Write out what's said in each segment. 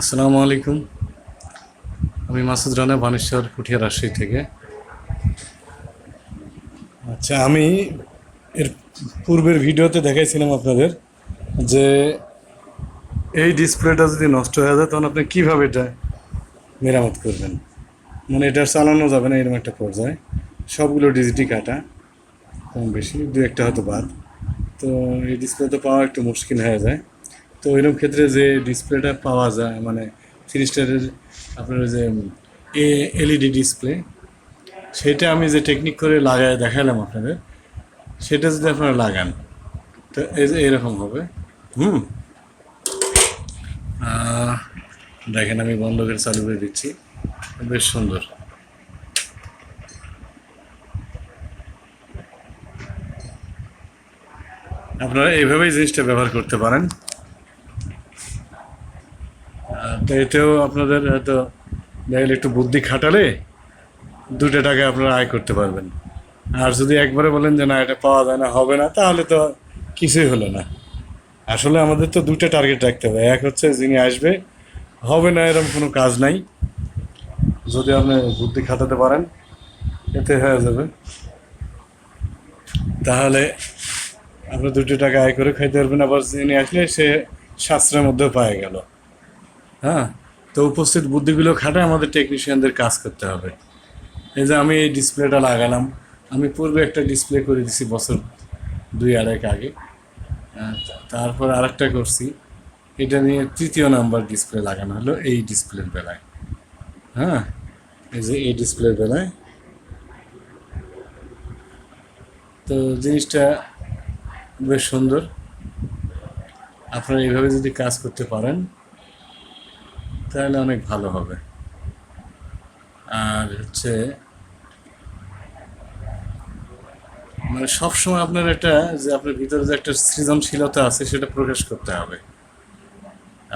আসসালামু আলাইকুম। আমি মাসুদ রানা, বানেশ্বর, পুঠিয়া রাজশাহী থেকে। আচ্ছা আমি এর পূর্বের ভিডিওতে দেখাইছিলাম আপনাদের যে এই ডিসপ্লেটা যদি নষ্ট হয়ে যায়, তখন আপনি কীভাবে এটা মেরামত করবেন? মানে এটা চালানো যাবে না, এরকম একটা পর্যায়ে। সবগুলো ডিজিটি কাটা, কম বেশি, দু একটা হয়তো বাদ। তো এই ডিসপ্লে তো পাওয়া একটু মুশকিল হয়ে যায়। তো এরকম ক্ষেত্রে যে ডিসপ্লেটা পাওয়া যায় মানে থ্রি স্টারের আপনার যে এ, এলইডি ডিসপ্লে, সেটা আমি যে টেকনিক করে লাগায় দেখালাম আপনাদের, সেটা যদি আপনারা লাগান, তো এই যে এরকম হবে। হুম। দেখেন আমি বন্ধ করে চালু করে দিচ্ছি, বেশ সুন্দর। আপনারা এইভাবেই জিনিসটা ব্যবহার করতে পারেন। তো এতেও আপনাদের হয়তো দেখলে একটু বুদ্ধি খাটালে দুটো টাকা আপনারা আয় করতে পারবেন। আর যদি একবারে বলেন যে না, এটা পাওয়া যায় না, হবে না, তাহলে তো কিছুই হলো না। আসলে আমাদের তো দুটো টার্গেট রাখতে হবে। এক হচ্ছে যিনি আসবে, হবে না এরকম কোনো কাজ নাই। যদি আপনি বুদ্ধি খাটাতে পারেন, এতে হয়ে যাবে। তাহলে আপনি দুটো টাকা আয় করে খাইতে পারবেন, আবার যিনি আসলে সে শাস্ত্রের মধ্যেও পায়ে গেল। হ্যাঁ? তো উপস্থিত বুদ্ধিগুলো খাটায় আমাদের টেকনিশিয়ানদের কাজ করতে হবে। এই যে আমি এই ডিসপ্লেটা লাগালাম আমি পূর্বে একটা ডিসপ্লে করে দিছি বছর দুই আড়াইক আগে। আহ, তারপর আরেকটা করছি। এটা নিয়ে তৃতীয় নাম্বার ডিসপ্লে লাগানো হলো এই ডিসপ্লের বেলায়। হ্যাঁ এই যে এই ডিসপ্লের বেলায়। তো জিনিসটা বেশ সুন্দর। আপনারা এইভাবে যদি কাজ করতে পারেন তাহলে অনেক ভালো হবে। আর হচ্ছে মানে সবসময় আপনার একটা যে আপনার ভিতরে যে একটা সৃজনশীলতা আছে, সেটা প্রকাশ করতে হবে।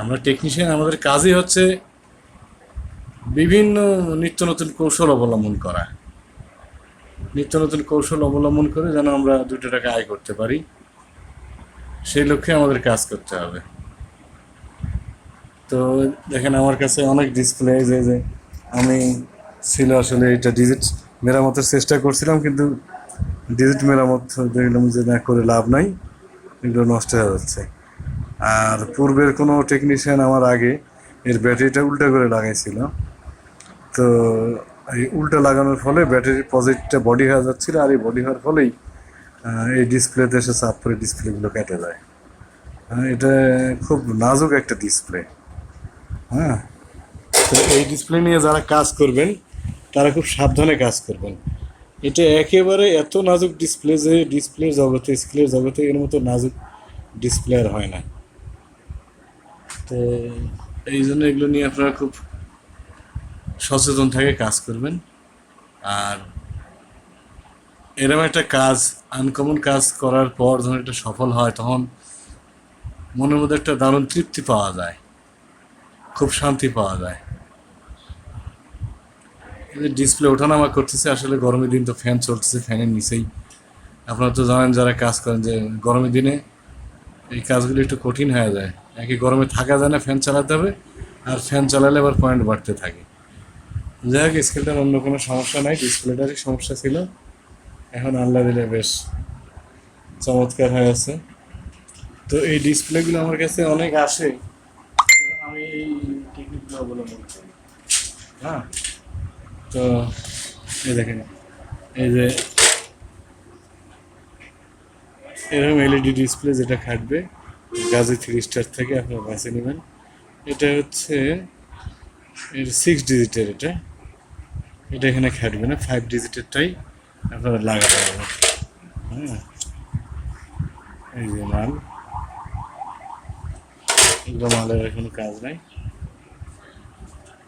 আমরা টেকনিশিয়ান আমাদের কাজই হচ্ছে বিভিন্ন নিত্য নতুন কৌশল অবলম্বন করা। নিত্য নতুন কৌশল অবলম্বন করে যেন আমরা দুটো টাকা আয় করতে পারি। সেই লক্ষ্যে আমাদের কাজ করতে হবে। তো দেখেন আমার কাছে অনেক ডিসপ্লে যে যে আমি ছিল আসলে এটা ডিজিট মেরামতের চেষ্টা করছিলাম, কিন্তু ডিজিট মেরামত দেখলাম যে না, করে লাভ নাই। এগুলো নষ্ট হয়ে যাচ্ছে। আর পূর্বের কোনো টেকনিশিয়ান আমার আগে এর ব্যাটারিটা উল্টা করে লাগাইছিল। তো এই উল্টা লাগানোর ফলে ব্যাটারির পজিটিভটা বডি হয়ে যাচ্ছিল, আর এই বডি হওয়ার ফলেই এই ডিসপ্লেতে এসে চাপ করে ডিসপ্লেগুলো কেটে যায় এটা খুব নাজুক একটা ডিসপ্লে হ্যাঁ? তো এই ডিসপ্লে নিয়ে যারা কাজ করবেন, তারা খুব সাবধানে কাজ করবেন। এটা একেবারে এত নাজুক ডিসপ্লে যে ডিসপ্লের জগতে স্ক্রিনের জগতে এর মতো নাজুক ডিসপ্লে আর হয় না। তো এই জন্য এগুলো নিয়ে আপনারা খুব সচেতন থেকে কাজ করবেন। আর এরকম একটা কাজ আনকমন কাজ করার পর যখন এটা সফল হয়, তখন মনের মধ্যে একটা দারুণ তৃপ্তি পাওয়া যায়। খুব শান্তি পাওয়া যায়। ডিসপ্লে ওঠানামা করতেছে, আসলে গরমের দিন তো ফ্যান চলতেছে ফ্যানের নিচেই। আপনারা তো জানেন যারা কাজ করেন যে গরমের দিনে এই কাজগুলো একটু কঠিন হয়ে যায়। একে গরমে থাকা যায় না ফ্যান চালাতে হবে, আর ফ্যান চালালে আবার পয়েন্ট বাড়তে থাকে। যাই হোক স্কেলটার অন্য কোনো সমস্যা নাই ডিসপ্লেটারই সমস্যা ছিল। এখন আল্লাহ দিলে বেশ চমৎকার হয়ে আছে। তো এই ডিসপ্লেগুলো আমার কাছে অনেক আসে তো আমি এই টেকনিকগুলো অবলম্বন করি হ্যাঁ? তো এই দেখেন, এই যে এরকম এলইডি ডিসপ্লে যেটা খাটবে, গাজি থ্রি স্টার থেকে আপনারা বাঁচে নেবেন। এটা হচ্ছে এর সিক্স ডিজিটের এটা। এটা এখানে খাটবে না ফাইভ ডিজিটেরটাই আপনারা লাগাতে হবে হ্যাঁ? এই যে মাল। এগুলো মালের কোনো কাজ নাই।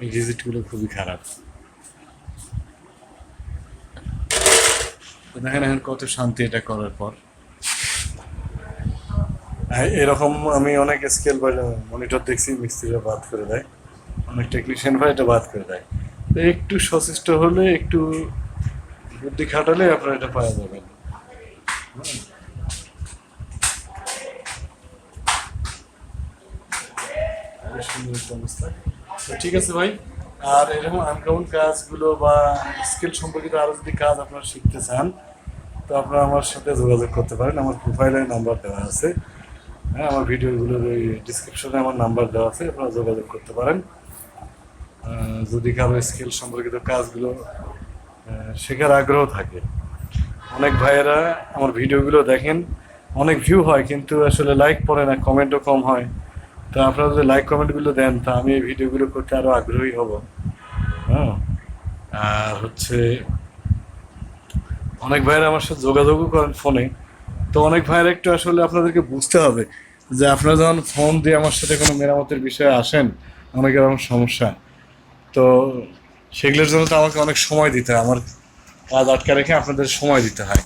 এই ডিজিটগুলো খুবই খারাপ। দেখেন এখন কত শান্তি এটা করার পর। এরকম আমি অনেক স্কেল বা মনিটর দেখছি মিস্ত্রিরা বাদ করে দেয়। অনেক টেকনিশিয়ান ভাই এটা বাদ করে দেয়। তো একটু সচেষ্ট হলে, একটু বুদ্ধি খাটালে আপনারা এটা পাওয়া যাবেন সুন্দর একটা অবস্থা। তো ঠিক আছে ভাই। আর এরকম আনকাউন্ট কাজগুলো বা স্কিল সম্পর্কিত আরও যদি কাজ আপনারা শিখতে চান, তো আপনারা আমার সাথে যোগাযোগ করতে পারেন। আমার প্রোফাইলে নাম্বার দেওয়া আছে। হ্যাঁ আমার ভিডিওগুলোর ওই ডিসক্রিপশনে আমার নাম্বার দেওয়া আছে, আপনারা যোগাযোগ করতে পারেন। যদি কারও স্কিল সম্পর্কিত কাজগুলো শেখার আগ্রহ থাকে। অনেক ভাইয়েরা আমার ভিডিওগুলো দেখেন, অনেক ভিউ হয়, কিন্তু আসলে লাইক পড়ে না কমেন্টও কম হয়। তো আপনারা যদি লাইক কমেন্টগুলো দেন, তা আমি এই ভিডিওগুলো করতে আরও আগ্রহী হব। হ্যাঁ? আর হচ্ছে, অনেক ভাইয়েরা আমার সাথে যোগাযোগও করেন ফোনে। তো অনেক ভাইয়েরা একটু আসলে আপনাদেরকে বুঝতে হবে যে আপনারা যখন ফোন দিয়ে আমার সাথে কোনো মেরামতের বিষয়ে আসেন, অনেকের আমার সমস্যা। তো সেগুলোর জন্য তো আমাকে অনেক সময় দিতে হয়। আমার কাজ আটকে রেখে আপনাদের সময় দিতে হয়।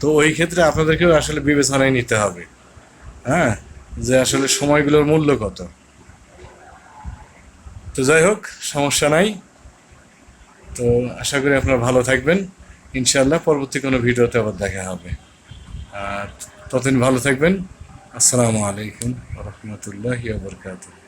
তো ওই ক্ষেত্রে আপনাদেরকেও আসলে বিবেচনায় নিতে হবে। হ্যাঁ? যে আসলে সময়গুলোর মূল্য কত। তো যাই হোক, সমস্যা নাই। তো আশা করি আপনারা ভালো থাকবেন। ইনশাআল্লাহ পরবর্তী কোনো ভিডিওতে আবার দেখা হবে। আর ততদিন ভালো থাকবেন। আসসালামু আলাইকুম রহমতুল্লাহ বরকাতুহ।